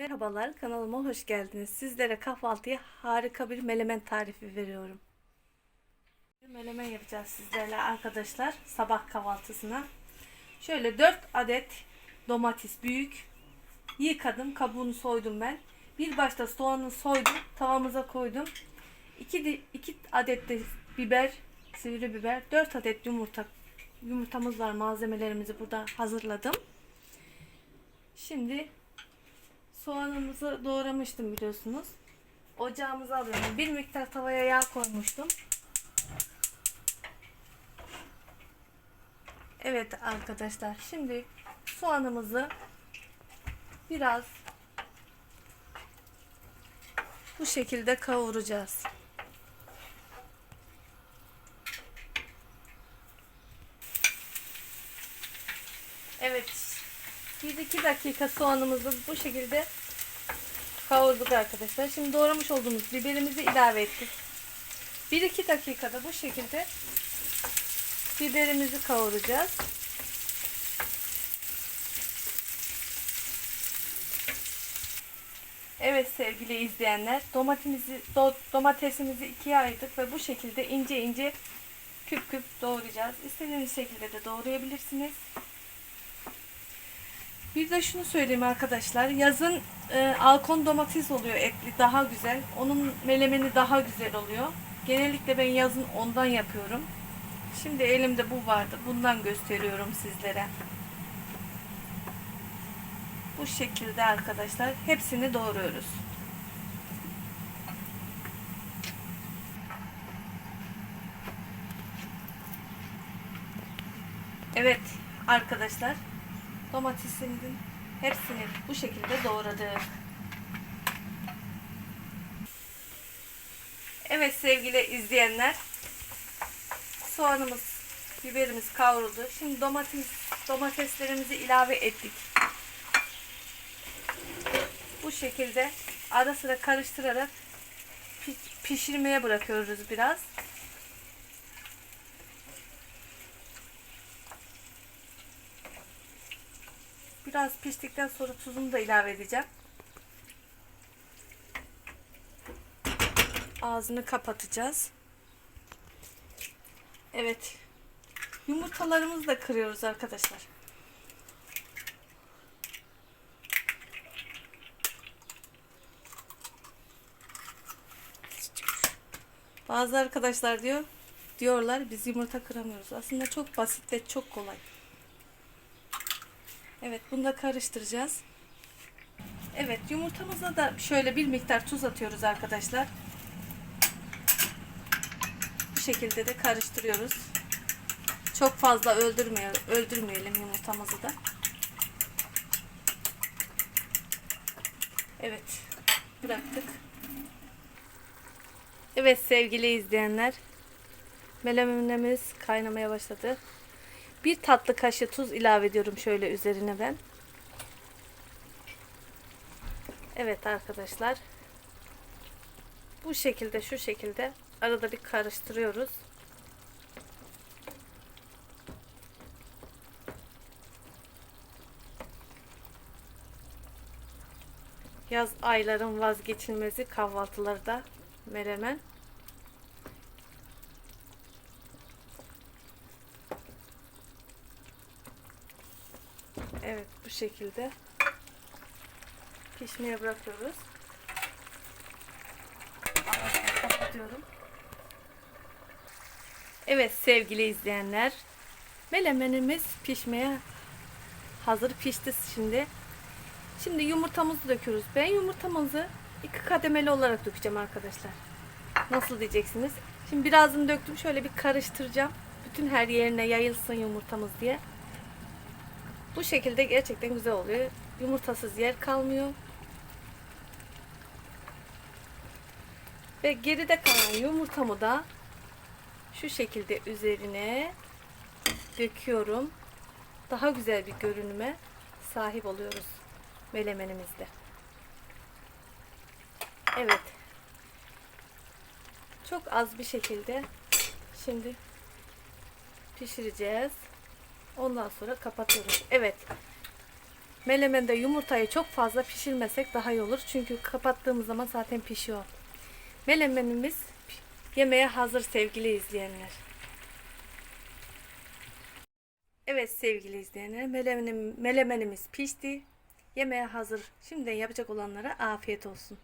Merhabalar, kanalıma hoş geldiniz. Sizlere kahvaltıya harika bir melemen tarifi veriyorum. Melemen yapacağız sizlerle arkadaşlar sabah kahvaltısına. Şöyle 4 adet domates büyük. Yıkadım, kabuğunu soydum ben. Bir başta soğanı soydum, tavamıza koydum. 2 2 adet de biber, sivri biber, 4 adet yumurta yumurtamız var. Malzemelerimizi burada hazırladım. Şimdi Soğanımızı doğramıştım biliyorsunuz. Ocağımıza alıyorum. Bir miktar tavaya yağ koymuştum. Evet arkadaşlar şimdi soğanımızı biraz bu şekilde kavuracağız. Evet 1-2 dakika soğanımızı bu şekilde kavurduk arkadaşlar. Şimdi doğramış olduğumuz biberimizi ilave ettik. 1-2 dakikada bu şekilde biberimizi kavuracağız. Evet sevgili izleyenler domatesimizi do- domatesimizi ikiye ayırdık ve bu şekilde ince ince küp küp doğrayacağız. İstediğiniz şekilde de doğrayabilirsiniz. Bir de şunu söyleyeyim arkadaşlar. Yazın e, alkon domates oluyor etli daha güzel. Onun melemeni daha güzel oluyor. Genellikle ben yazın ondan yapıyorum. Şimdi elimde bu vardı. Bundan gösteriyorum sizlere. Bu şekilde arkadaşlar hepsini doğruyoruz. Evet arkadaşlar domatesimizin hepsini bu şekilde doğradık. Evet sevgili izleyenler soğanımız biberimiz kavruldu. Şimdi domates domateslerimizi ilave ettik. Bu şekilde ara sıra karıştırarak pi- pişirmeye bırakıyoruz biraz. Biraz piştikten sonra tuzunu da ilave edeceğim. Ağzını kapatacağız. Evet. Yumurtalarımızı da kırıyoruz arkadaşlar. Bazı arkadaşlar diyor diyorlar biz yumurta kıramıyoruz. Aslında çok basit ve çok kolay. Evet bunu da karıştıracağız. Evet yumurtamıza da şöyle bir miktar tuz atıyoruz arkadaşlar. Bu şekilde de karıştırıyoruz. Çok fazla öldürmeyelim, öldürmeyelim yumurtamızı da. Evet bıraktık. Evet sevgili izleyenler melemenimiz kaynamaya başladı. Bir tatlı kaşığı tuz ilave ediyorum şöyle üzerine ben. Evet arkadaşlar. Bu şekilde şu şekilde arada bir karıştırıyoruz. Yaz ayların vazgeçilmezi kahvaltılarda menemen. Evet bu şekilde pişmeye bırakıyoruz. Kapatıyorum. Evet sevgili izleyenler melemenimiz pişmeye hazır pişti şimdi. Şimdi yumurtamızı döküyoruz. Ben yumurtamızı iki kademeli olarak dökeceğim arkadaşlar. Nasıl diyeceksiniz? Şimdi birazını döktüm. Şöyle bir karıştıracağım. Bütün her yerine yayılsın yumurtamız diye. Bu şekilde gerçekten güzel oluyor. Yumurtasız yer kalmıyor. Ve geride kalan yumurtamı da şu şekilde üzerine döküyorum. Daha güzel bir görünüme sahip oluyoruz melemenimizde. Evet. Çok az bir şekilde şimdi pişireceğiz. Ondan sonra kapatıyoruz. Evet. Melemende yumurtayı çok fazla pişirmesek daha iyi olur. Çünkü kapattığımız zaman zaten pişiyor. Melemenimiz yemeğe hazır sevgili izleyenler. Evet sevgili izleyenler melemenim, melemenimiz pişti. Yemeğe hazır. Şimdiden yapacak olanlara afiyet olsun.